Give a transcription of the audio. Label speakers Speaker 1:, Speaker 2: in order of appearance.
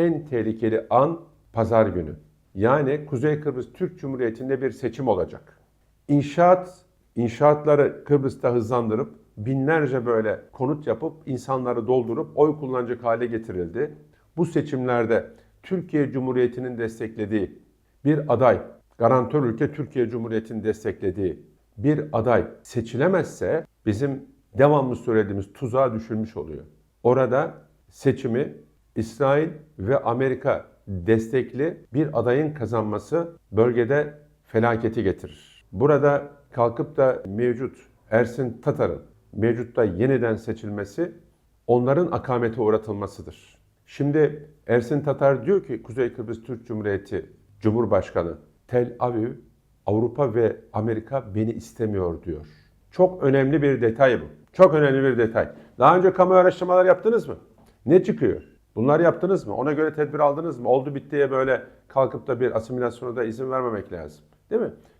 Speaker 1: en tehlikeli an pazar günü. Yani Kuzey Kıbrıs Türk Cumhuriyeti'nde bir seçim olacak. İnşaat, inşaatları Kıbrıs'ta hızlandırıp binlerce böyle konut yapıp insanları doldurup oy kullanacak hale getirildi. Bu seçimlerde Türkiye Cumhuriyeti'nin desteklediği bir aday, garantör ülke Türkiye Cumhuriyeti'nin desteklediği bir aday seçilemezse bizim devamlı söylediğimiz tuzağa düşülmüş oluyor. Orada seçimi İsrail ve Amerika destekli bir adayın kazanması bölgede felaketi getirir. Burada kalkıp da mevcut Ersin Tatar'ın mevcutta yeniden seçilmesi onların akamete uğratılmasıdır. Şimdi Ersin Tatar diyor ki Kuzey Kıbrıs Türk Cumhuriyeti Cumhurbaşkanı Tel Aviv Avrupa ve Amerika beni istemiyor diyor. Çok önemli bir detay bu. Çok önemli bir detay. Daha önce kamu araştırmalar yaptınız mı? Ne çıkıyor? Bunlar yaptınız mı? Ona göre tedbir aldınız mı? Oldu bittiye böyle kalkıp da bir asimilasyona da izin vermemek lazım. Değil mi?